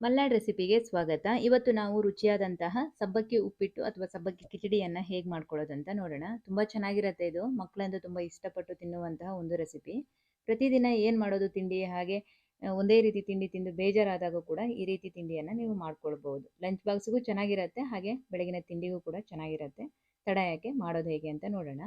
ಮಲ್ನಾಡ್ ರೆಸಿಪಿಗೆ ಸ್ವಾಗತ. ಇವತ್ತು ನಾವು ರುಚಿಯಾದಂತಹ ಸಬ್ಬಕ್ಕಿ ಉಪ್ಪಿಟ್ಟು ಅಥವಾ ಸಬ್ಬಕ್ಕಿ ಕಿಚಡಿಯನ್ನು ಹೇಗೆ ಮಾಡ್ಕೊಳ್ಳೋದಂತ ನೋಡೋಣ. ತುಂಬ ಚೆನ್ನಾಗಿರುತ್ತೆ ಇದು. ಮಕ್ಕಳಂತೂ ತುಂಬ ಇಷ್ಟಪಟ್ಟು ತಿನ್ನುವಂತಹ ಒಂದು ರೆಸಿಪಿ. ಪ್ರತಿದಿನ ಏನು ಮಾಡೋದು ತಿಂಡಿ? ಹಾಗೆ ಒಂದೇ ರೀತಿ ತಿಂಡಿ ತಿಂದು ಬೇಜಾರಾದಾಗ ಕೂಡ ಈ ರೀತಿ ತಿಂಡಿಯನ್ನು ನೀವು ಮಾಡ್ಕೊಳ್ಬೋದು ಲಂಚ್ ಬಾಕ್ಸ್ಗೂ ಚೆನ್ನಾಗಿರುತ್ತೆ. ಹಾಗೆ ಬೆಳಗಿನ ತಿಂಡಿಗೂ ಕೂಡ ಚೆನ್ನಾಗಿರುತ್ತೆ. ತಡ ಮಾಡೋದು ಹೇಗೆ ಅಂತ ನೋಡೋಣ.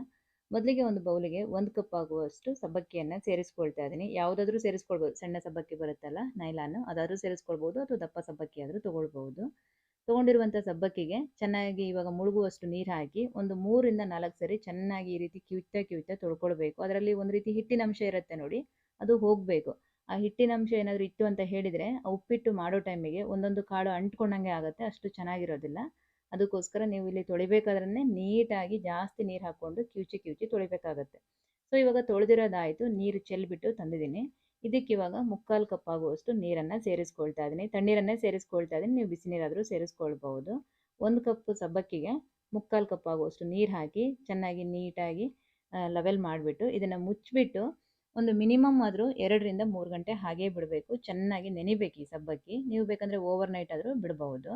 ಮೊದಲಿಗೆ ಒಂದು ಬೌಲಿಗೆ ಒಂದು ಕಪ್ ಆಗುವಷ್ಟು ಸಬ್ಬಕ್ಕಿಯನ್ನು ಸೇರಿಸ್ಕೊಳ್ತಾ ಇದ್ದೀನಿ. ಯಾವುದಾದ್ರೂ ಸೇರಿಸ್ಕೊಳ್ಬೋದು. ಸಣ್ಣ ಸಬ್ಬಕ್ಕಿ ಬರುತ್ತಲ್ಲ ನೈಲಾನು ಅದಾದರೂ ಸೇರಿಸ್ಕೊಳ್ಬೋದು ಅಥವಾ ದಪ್ಪ ಸಬ್ಬಕ್ಕಿ ಆದರೂ ತೊಗೊಳ್ಬೋದು. ತೊಗೊಂಡಿರುವಂಥ ಸಬ್ಬಕ್ಕಿಗೆ ಚೆನ್ನಾಗಿ ಇವಾಗ ಮುಳುಗುವಷ್ಟು ನೀರು ಹಾಕಿ ಒಂದು ಮೂರಿಂದ ನಾಲ್ಕು ಸರಿ ಚೆನ್ನಾಗಿ ಈ ರೀತಿ ಕಿವುತ್ತಾ ಕಿವುತ್ತಾ ತೊಳ್ಕೊಳ್ಬೇಕು. ಅದರಲ್ಲಿ ಒಂದು ರೀತಿ ಹಿಟ್ಟಿನ ಅಂಶ ಇರುತ್ತೆ ನೋಡಿ, ಅದು ಹೋಗಬೇಕು. ಆ ಹಿಟ್ಟಿನ ಅಂಶ ಏನಾದರೂ ಇತ್ತು ಅಂತ ಹೇಳಿದರೆ, ಆ ಉಪ್ಪಿಟ್ಟು ಮಾಡೋ ಟೈಮಿಗೆ ಒಂದೊಂದು ಕಾಳು ಅಂಟ್ಕೊಂಡಂಗೆ ಆಗುತ್ತೆ, ಅಷ್ಟು ಚೆನ್ನಾಗಿರೋದಿಲ್ಲ. ಅದಕ್ಕೋಸ್ಕರ ನೀವು ಇಲ್ಲಿ ತೊಳಿಬೇಕಾದ್ರೆ ನೀಟಾಗಿ ಜಾಸ್ತಿ ನೀರು ಹಾಕ್ಕೊಂಡು ಕಿವುಚಿ ಕಿವುಚಿ ತೊಳಿಬೇಕಾಗತ್ತೆ. ಸೊ, ಇವಾಗ ತೊಳೆದಿರೋದಾಯಿತು, ನೀರು ಚೆಲ್ಬಿಟ್ಟು ತಂದಿದ್ದೀನಿ. ಇದಕ್ಕೆ ಇವಾಗ ಮುಕ್ಕಾಲು ಕಪ್ ಆಗುವಷ್ಟು ನೀರನ್ನು ಸೇರಿಸ್ಕೊಳ್ತಾ ಇದ್ದೀನಿ. ತಣ್ಣೀರನ್ನೇ ಸೇರಿಸ್ಕೊಳ್ತಾ ಇದ್ದೀನಿ. ನೀವು ಬಿಸಿ ನೀರಾದರೂ ಸೇರಿಸ್ಕೊಳ್ಬಹುದು. ಒಂದು ಕಪ್ ಸಬ್ಬಕ್ಕಿಗೆ ಮುಕ್ಕಾಲು ಕಪ್ ಆಗುವಷ್ಟು ನೀರು ಹಾಕಿ ಚೆನ್ನಾಗಿ ನೀಟಾಗಿ ಲೆವೆಲ್ ಮಾಡಿಬಿಟ್ಟು ಇದನ್ನು ಮುಚ್ಚಿಬಿಟ್ಟು ಒಂದು ಮಿನಿಮಮ್ ಆದರೂ ಎರಡರಿಂದ ಮೂರು ಗಂಟೆ ಹಾಗೇ ಬಿಡಬೇಕು. ಚೆನ್ನಾಗಿ ನೆನಿಬೇಕು ಈ ಸಬ್ಬಕ್ಕಿ. ನೀವು ಬೇಕಂದರೆ ಓವರ್ ನೈಟ್ ಆದರೂ ಬಿಡಬಹುದು.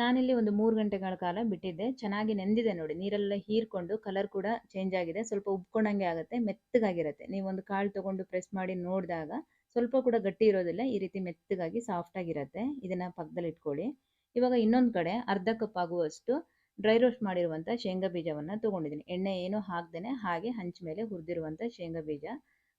ನಾನಿಲ್ಲಿ ಒಂದು ಮೂರು ಗಂಟೆಗಳ ಕಾಲ ಬಿಟ್ಟಿದ್ದೆ. ಚೆನ್ನಾಗಿ ನೆಂದಿದೆ ನೋಡಿ. ನೀರೆಲ್ಲ ಹೀರ್ಕೊಂಡು ಕಲರ್ ಕೂಡ ಚೇಂಜ್ ಆಗಿದೆ. ಸ್ವಲ್ಪ ಉಬ್ಕೊಂಡಂಗೆ ಆಗುತ್ತೆ, ಮೆತ್ತಗಾಗಿರುತ್ತೆ. ನೀವು ಒಂದು ಕಾಳು ತೊಗೊಂಡು ಪ್ರೆಸ್ ಮಾಡಿ ನೋಡಿದಾಗ ಸ್ವಲ್ಪ ಕೂಡ ಗಟ್ಟಿ ಇರೋದಿಲ್ಲ. ಈ ರೀತಿ ಮೆತ್ತಗಾಗಿ ಸಾಫ್ಟ್ ಆಗಿರುತ್ತೆ. ಇದನ್ನು ಪಕ್ಕದಲ್ಲಿ ಇಟ್ಕೊಳ್ಳಿ. ಇವಾಗ ಇನ್ನೊಂದು ಕಡೆ ಅರ್ಧ ಕಪ್ ಆಗುವಷ್ಟು ಡ್ರೈ ರೋಸ್ಟ್ ಮಾಡಿರುವಂಥ ಶೇಂಗಾ ಬೀಜವನ್ನು ತೊಗೊಂಡಿದ್ದೀನಿ. ಎಣ್ಣೆ ಏನು ಹಾಕ್ದೇನೆ ಹಾಗೆ ಹಂಚ ಮೇಲೆ ಹುರಿದಿರುವಂಥ ಶೇಂಗಾ ಬೀಜ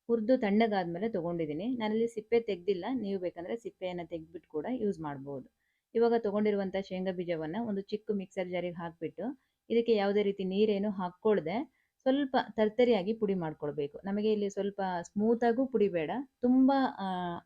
ಹುರಿದು ತಣ್ಣಗಾದ್ಮೇಲೆ ತೊಗೊಂಡಿದ್ದೀನಿ. ನಾನಿಲ್ಲಿ ಸಿಪ್ಪೆ ತೆಗೆದಿಲ್ಲ. ನೀವು ಬೇಕಂದರೆ ಸಿಪ್ಪೆಯನ್ನು ತೆಗೆದ್ಬಿಟ್ಟು ಕೂಡ ಯೂಸ್ ಮಾಡ್ಬೋದು. ಇವಾಗ ತೊಗೊಂಡಿರುವಂಥ ಶೇಂಗಾ ಬೀಜವನ್ನು ಒಂದು ಚಿಕ್ಕ ಮಿಕ್ಸರ್ ಜಾರಿಗೆ ಹಾಕಿಬಿಟ್ಟು, ಇದಕ್ಕೆ ಯಾವುದೇ ರೀತಿ ನೀರೇನು ಹಾಕ್ಕೊಳ್ದೆ ಸ್ವಲ್ಪ ತರ್ತರಿಯಾಗಿ ಪುಡಿ ಮಾಡ್ಕೊಳ್ಬೇಕು. ನಮಗೆ ಇಲ್ಲಿ ಸ್ವಲ್ಪ ಸ್ಮೂತಾಗೂ ಪುಡಿ ಬೇಡ, ತುಂಬ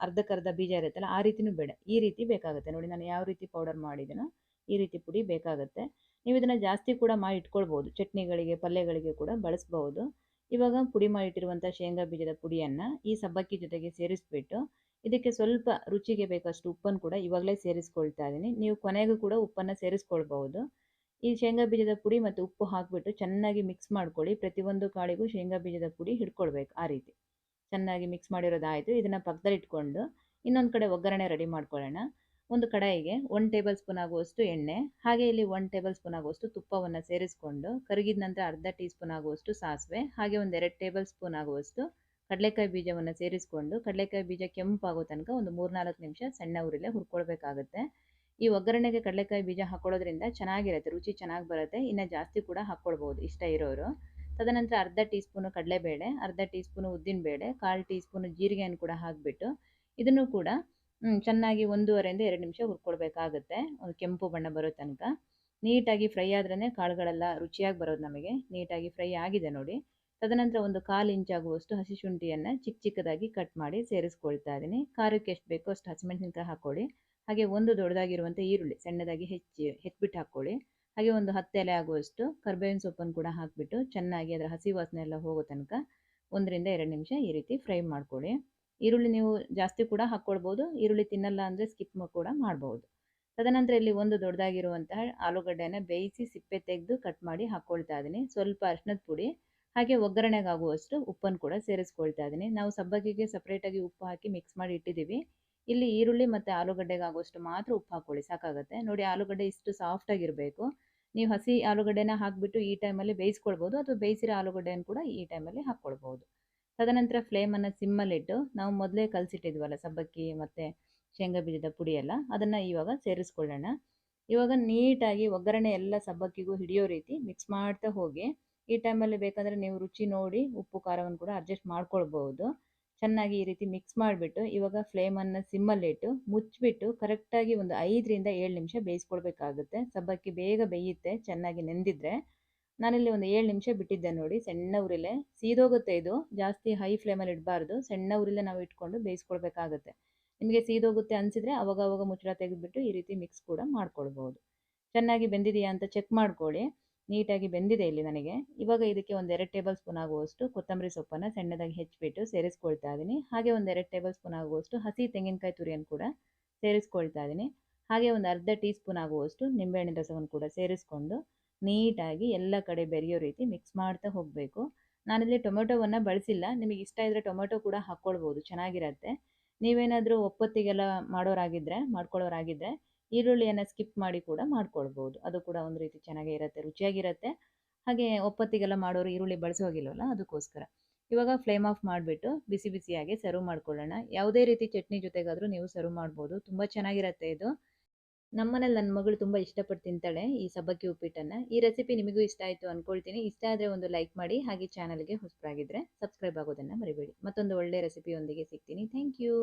ಅರ್ಧಕ್ಕರ್ಧ ಬೀಜ ಇರುತ್ತಲ್ಲ ಆ ರೀತಿನೂ ಬೇಡ. ಈ ರೀತಿ ಬೇಕಾಗುತ್ತೆ. ನೋಡಿ ನಾನು ಯಾವ ರೀತಿ ಪೌಡರ್ ಮಾಡಿದ್ದೀನೋ ಈ ರೀತಿ ಪುಡಿ ಬೇಕಾಗುತ್ತೆ. ನೀವು ಇದನ್ನು ಜಾಸ್ತಿ ಕೂಡ ಮಾಡಿ ಇಟ್ಕೊಳ್ಬೋದು. ಚಟ್ನಿಗಳಿಗೆ, ಪಲ್ಯಗಳಿಗೆ ಕೂಡ ಬಳಸ್ಬೋದು. ಇವಾಗ ಪುಡಿ ಮಾಡಿಟ್ಟಿರುವಂಥ ಶೇಂಗಾ ಬೀಜದ ಪುಡಿಯನ್ನು ಈ ಸಬ್ಬಕ್ಕಿ ಜೊತೆಗೆ ಸೇರಿಸ್ಬಿಟ್ಟು ಇದಕ್ಕೆ ಸ್ವಲ್ಪ ರುಚಿಗೆ ಬೇಕಷ್ಟು ಉಪ್ಪನ್ನು ಕೂಡ ಇವಾಗಲೇ ಸೇರಿಸ್ಕೊಳ್ತಾ ಇದ್ದೀನಿ. ನೀವು ಕೊನೆಗೂ ಕೂಡ ಉಪ್ಪನ್ನು ಸೇರಿಸ್ಕೊಳ್ಬಹುದು. ಈ ಶೇಂಗಾ ಬೀಜದ ಪುಡಿ ಮತ್ತು ಉಪ್ಪು ಹಾಕಿಬಿಟ್ಟು ಚೆನ್ನಾಗಿ ಮಿಕ್ಸ್ ಮಾಡ್ಕೊಳ್ಳಿ. ಪ್ರತಿಯೊಂದು ಕಾಳಿಗೂ ಶೇಂಗಾ ಬೀಜದ ಪುಡಿ ಹಿಡ್ಕೊಳ್ಬೇಕು ಆ ರೀತಿ. ಚೆನ್ನಾಗಿ ಮಿಕ್ಸ್ ಮಾಡಿರೋದಾಯಿತು. ಇದನ್ನು ಪಕ್ಕದಲ್ಲಿ ಇಟ್ಕೊಂಡು ಇನ್ನೊಂದು ಕಡೆ ಒಗ್ಗರಣೆ ರೆಡಿ ಮಾಡ್ಕೊಳ್ಳೋಣ. ಒಂದು ಕಡಾಯಿಗೆ ಒನ್ ಟೇಬಲ್ ಸ್ಪೂನ್ ಆಗುವಷ್ಟು ಎಣ್ಣೆ, ಹಾಗೆ ಇಲ್ಲಿ ಒನ್ ಟೇಬಲ್ ಸ್ಪೂನ್ ಆಗುವಷ್ಟು ತುಪ್ಪವನ್ನು ಸೇರಿಸ್ಕೊಂಡು, ಕರಗಿದ ನಂತರ ಅರ್ಧ ಟೀ ಸ್ಪೂನ್ ಆಗುವಷ್ಟು ಸಾಸಿವೆ, ಹಾಗೆ ಒಂದು ಎರಡು ಟೇಬಲ್ ಸ್ಪೂನ್ ಆಗುವಷ್ಟು ಕಡಲೆಕಾಯಿ ಬೀಜವನ್ನು ಸೇರಿಸ್ಕೊಂಡು ಕಡಲೆಕಾಯಿ ಬೀಜ ಕೆಂಪಾಗೋ ತನಕ ಒಂದು ಮೂರ್ನಾಲ್ಕು ನಿಮಿಷ ಸಣ್ಣ ಉರಿಲೆ ಹುರ್ಕೊಳ್ಬೇಕಾಗುತ್ತೆ. ಈ ಒಗ್ಗರಣೆಗೆ ಕಡಲೆಕಾಯಿ ಬೀಜ ಹಾಕೊಳ್ಳೋದ್ರಿಂದ ಚೆನ್ನಾಗಿರುತ್ತೆ, ರುಚಿ ಚೆನ್ನಾಗಿ ಬರುತ್ತೆ, ಇನ್ನು ಜಾಸ್ತಿ ಕೂಡ ಹಾಕ್ಕೊಳ್ಬೋದು ಇಷ್ಟ ಇರೋರು. ತದನಂತರ ಅರ್ಧ ಟೀ ಸ್ಪೂನು ಕಡಲೆಬೇಳೆ, ಅರ್ಧ ಟೀ ಸ್ಪೂನು ಉದ್ದಿನಬೇಳೆ, ಕಾಲು ಟೀ ಸ್ಪೂನು ಜೀರಿಗೆಯನ್ನು ಕೂಡ ಹಾಕಿಬಿಟ್ಟು ಇದನ್ನು ಕೂಡ ಚೆನ್ನಾಗಿ ಒಂದೂವರೆಯಿಂದ ಎರಡು ನಿಮಿಷ ಹುರ್ಕೊಳ್ಬೇಕಾಗುತ್ತೆ. ಒಂದು ಕೆಂಪು ಬಣ್ಣ ಬರೋ ತನಕ. ನೀಟಾಗಿ ಫ್ರೈ ಆದ್ರೇ ಕಾಳುಗಳೆಲ್ಲ ರುಚಿಯಾಗಿ ಬರೋದು ನಮಗೆ. ನೀಟಾಗಿ ಫ್ರೈ ಆಗಿದೆ ನೋಡಿ. ತದನಂತರ ಒಂದು ಕಾಲು ಇಂಚಾಗುವಷ್ಟು ಹಸಿ ಶುಂಠಿಯನ್ನು ಚಿಕ್ಕ ಚಿಕ್ಕದಾಗಿ ಕಟ್ ಮಾಡಿ ಸೇರಿಸ್ಕೊಳ್ತಾ ಇದ್ದೀನಿ. ಖಾರಕ್ಕೆ ಎಷ್ಟು ಬೇಕೋ ಅಷ್ಟು ಹಸಿಮೆಣಸಿನಕಾಯಿ ಹಾಕ್ಕೊಳ್ಳಿ. ಹಾಗೆ ಒಂದು ದೊಡ್ಡದಾಗಿರುವಂಥ ಈರುಳ್ಳಿ, ಸಣ್ಣದಾಗಿ ಹೆಚ್ಚಿ ಹೆಚ್ಚಿಬಿಟ್ಟು ಹಾಕ್ಕೊಳ್ಳಿ. ಹಾಗೆ ಒಂದು ಹತ್ತು ಎಲೆ ಆಗುವಷ್ಟು ಕರ್ಬೇವಿನ ಸೊಪ್ಪನ್ನು ಕೂಡ ಹಾಕಿಬಿಟ್ಟು ಚೆನ್ನಾಗಿ ಅದರ ಹಸಿ ವಾಸನೆ ಎಲ್ಲ ಹೋಗೋ ತನಕ ಒಂದರಿಂದ ಎರಡು ನಿಮಿಷ ಈ ರೀತಿ ಫ್ರೈ ಮಾಡ್ಕೊಳ್ಳಿ. ಈರುಳ್ಳಿ ನೀವು ಜಾಸ್ತಿ ಕೂಡ ಹಾಕ್ಕೊಳ್ಬೋದು, ಈರುಳ್ಳಿ ತಿನ್ನಲ್ಲ ಅಂದರೆ ಸ್ಕಿಪ್ ಕೂಡ ಮಾಡ್ಬೋದು. ತದನಂತರ ಇಲ್ಲಿ ಒಂದು ದೊಡ್ಡದಾಗಿರುವಂತಹ ಆಲೂಗಡ್ಡೆನ ಬೇಯಿಸಿ ಸಿಪ್ಪೆ ತೆಗೆದು ಕಟ್ ಮಾಡಿ ಹಾಕ್ಕೊಳ್ತಾ ಇದ್ದೀನಿ. ಸ್ವಲ್ಪ ಅರ್ಶಿನದ ಪುಡಿ ಹಾಗೆ ಒಗ್ಗರಣೆಗಾಗುವಷ್ಟು ಉಪ್ಪನ್ನು ಕೂಡ ಸೇರಿಸ್ಕೊಳ್ತಾ ಇದ್ದೀನಿ. ನಾವು ಸಬ್ಬಕ್ಕಿಗೆ ಸಪ್ರೇಟಾಗಿ ಉಪ್ಪು ಹಾಕಿ ಮಿಕ್ಸ್ ಮಾಡಿ ಇಟ್ಟಿದ್ದೀವಿ. ಇಲ್ಲಿ ಈರುಳ್ಳಿ ಮತ್ತು ಆಲೂಗಡ್ಡೆಗಾಗುವಷ್ಟು ಮಾತ್ರ ಉಪ್ಪು ಹಾಕ್ಕೊಳ್ಳಿ, ಸಾಕಾಗುತ್ತೆ. ನೋಡಿ ಆಲೂಗಡ್ಡೆ ಇಷ್ಟು ಸಾಫ್ಟಾಗಿರಬೇಕು ನೀವು ಹಸಿ ಆಲೂಗಡ್ಡೆನ ಹಾಕಿಬಿಟ್ಟು ಈ ಟೈಮಲ್ಲಿ ಬೇಯಿಸ್ಕೊಳ್ಬೋದು ಅಥವಾ ಬೇಯಿಸಿರೋ ಆಲೂಗಡ್ಡೆಯನ್ನು ಕೂಡ ಈ ಟೈಮಲ್ಲಿ ಹಾಕ್ಕೊಳ್ಬೋದು. ತದನಂತರ ಫ್ಲೇಮನ್ನು ಸಿಮ್ಮಲ್ಲಿಟ್ಟು ನಾವು ಮೊದಲೇ ಕಲಸಿಟ್ಟಿದ್ವಲ್ಲ ಸಬ್ಬಕ್ಕಿ ಮತ್ತು ಶೇಂಗಾ ಬೀಜದ ಪುಡಿ ಎಲ್ಲ ಅದನ್ನು ಇವಾಗ ಸೇರಿಸ್ಕೊಳ್ಳೋಣ. ಇವಾಗ ನೀಟಾಗಿ ಒಗ್ಗರಣೆ ಎಲ್ಲ ಸಬ್ಬಕ್ಕಿಗೂ ಹಿಡಿಯೋ ರೀತಿ ಮಿಕ್ಸ್ ಮಾಡ್ತಾ ಹೋಗಿ ಈ ಟೈಮಲ್ಲಿ ಬೇಕಂದರೆ ನೀವು ರುಚಿ ನೋಡಿ, ಉಪ್ಪು, ಖಾರವನ್ನು ಕೂಡ ಅಡ್ಜಸ್ಟ್ ಮಾಡ್ಕೊಳ್ಬೋದು ಚೆನ್ನಾಗಿ ಈ ರೀತಿ ಮಿಕ್ಸ್ ಮಾಡಿಬಿಟ್ಟು, ಇವಾಗ ಫ್ಲೇಮನ್ನು ಸಿಮ್ಮಲ್ಲಿಟ್ಟು ಮುಚ್ಚಿಬಿಟ್ಟು ಕರೆಕ್ಟಾಗಿ ಒಂದು ಐದರಿಂದ ಏಳು ನಿಮಿಷ ಬೇಯಿಸ್ಕೊಳ್ಬೇಕಾಗುತ್ತೆ. ಸಬ್ಬಕ್ಕಿ ಬೇಗ ಬೇಯುತ್ತೆ, ಚೆನ್ನಾಗಿ ನೆಂದಿದ್ರೆ. ನಾನಿಲ್ಲಿ ಒಂದು ಏಳು ನಿಮಿಷ ಬಿಟ್ಟಿದ್ದೆ ನೋಡಿ, ಸಣ್ಣ ಉರಿಲೆ. ಸೀದೋಗುತ್ತೆ ಇದು. ಜಾಸ್ತಿ ಹೈ ಫ್ಲೇಮಲ್ಲಿ ಇಡಬಾರ್ದು. ಸಣ್ಣ ಉರಿಲೆ ನಾವು ಇಟ್ಕೊಂಡು ಬೇಯಿಸ್ಕೊಳ್ಬೇಕಾಗುತ್ತೆ. ನಿಮಗೆ ಸೀದೋಗುತ್ತೆ ಅನಿಸಿದರೆ ಅವಾಗ ಅವಾಗ ಮುಚ್ಚಳ ತೆಗೆದುಬಿಟ್ಟು ಈ ರೀತಿ ಮಿಕ್ಸ್ ಕೂಡ ಮಾಡ್ಕೊಳ್ಬೋದು ಚೆನ್ನಾಗಿ ಬೆಂದಿದೆಯಾ ಅಂತ ಚೆಕ್ ಮಾಡ್ಕೊಳ್ಳಿ. ನೀಟಾಗಿ ಬೆಂದಿದೆ ಇಲ್ಲಿ ನನಗೆ. ಇವಾಗ ಇದಕ್ಕೆ ಒಂದು ಎರಡು ಟೇಬಲ್ ಸ್ಪೂನ್ ಆಗುವಷ್ಟು ಕೊತ್ತಂಬರಿ ಸೊಪ್ಪನ್ನು ಸಣ್ಣದಾಗಿ ಹೆಚ್ಚಿಬಿಟ್ಟು ಸೇರಿಸ್ಕೊಳ್ತಾ ಇದ್ದೀನಿ ಹಾಗೆ ಒಂದು ಎರಡು ಟೇಬಲ್ ಸ್ಪೂನ್ ಆಗುವಷ್ಟು ಹಸಿ ತೆಂಗಿನಕಾಯಿ ತುರಿಯನ್ನು ಕೂಡ ಸೇರಿಸ್ಕೊಳ್ತಾ ಇದ್ದೀನಿ ಹಾಗೆ ಒಂದು ಅರ್ಧ ಟೀ ಸ್ಪೂನ್ ಆಗುವಷ್ಟು ನಿಂಬೆಹಣ್ಣಿನ ರಸವನ್ನು ಕೂಡ ಸೇರಿಸ್ಕೊಂಡು ನೀಟಾಗಿ ಎಲ್ಲ ಕಡೆ ಬೆರೆಯೋ ರೀತಿ ಮಿಕ್ಸ್ ಮಾಡ್ತಾ ಹೋಗಬೇಕು. ನಾನಿಲ್ಲಿ ಟೊಮೆಟೊವನ್ನು ಬಳಸಿಲ್ಲ. ನಿಮಗೆ ಇಷ್ಟ ಇದ್ದರೆ ಟೊಮೆಟೊ ಕೂಡ ಹಾಕ್ಕೊಳ್ಬೋದು. ಚೆನ್ನಾಗಿರತ್ತೆ. ನೀವೇನಾದರೂ ಒಪ್ಪತ್ತಿಗೆಲ್ಲ ಮಾಡೋರಾಗಿದ್ದರೆ ಮಾಡ್ಕೊಳ್ಳೋರಾಗಿದ್ದರೆ ಈರುಳ್ಳಿಯನ್ನು ಸ್ಕಿಪ್ ಮಾಡಿ ಕೂಡ ಮಾಡ್ಕೊಳ್ಬೋದು. ಅದು ಕೂಡ ಒಂದು ರೀತಿ ಚೆನ್ನಾಗೇ ಇರುತ್ತೆ, ರುಚಿಯಾಗಿರುತ್ತೆ. ಹಾಗೆ ಒಪ್ಪತ್ತಿಗೆಲ್ಲ ಮಾಡೋರು ಈರುಳ್ಳಿ ಬಳಸೋಗಿಲ್ವಲ್ಲ ಅದಕ್ಕೋಸ್ಕರ. ಇವಾಗ ಫ್ಲೇಮ್ ಆಫ್ ಮಾಡಿಬಿಟ್ಟು ಬಿಸಿ ಬಿಸಿಯಾಗಿ ಸರ್ವ್ ಮಾಡ್ಕೊಳ್ಳೋಣ. ಯಾವುದೇ ರೀತಿ ಚಟ್ನಿ ಜೊತೆಗಾದರೂ ನೀವು ಸರ್ವ್ ಮಾಡ್ಬೋದು. ತುಂಬ ಚೆನ್ನಾಗಿರುತ್ತೆ ಇದು. ನಮ್ಮನೇಲಿ ನನ್ನ ಮಗಳು ತುಂಬ ಇಷ್ಟಪಟ್ಟು ತಿಂತಾಳೆ ಈ ಸಬ್ಬಕ್ಕಿ ಉಪ್ಪಿಟ್ಟನ್ನು. ಈ ರೆಸಿಪಿ ನಿಮಗೂ ಇಷ್ಟ ಆಯಿತು ಅಂದ್ಕೊಳ್ತೀನಿ ಇಷ್ಟ ಆದರೆ ಒಂದು ಲೈಕ್ ಮಾಡಿ, ಹಾಗೆ ಚಾನಲ್ಗೆ ಹೊಸಬರಾಗಿದ್ದರೆ ಸಬ್ಸ್ಕ್ರೈಬ್ ಆಗೋದನ್ನು ಮರಿಬೇಡಿ. ಮತ್ತೊಂದು ಒಳ್ಳೆ ರೆಸಿಪಿಯೊಂದಿಗೆ ಸಿಗ್ತೀನಿ. Thank you.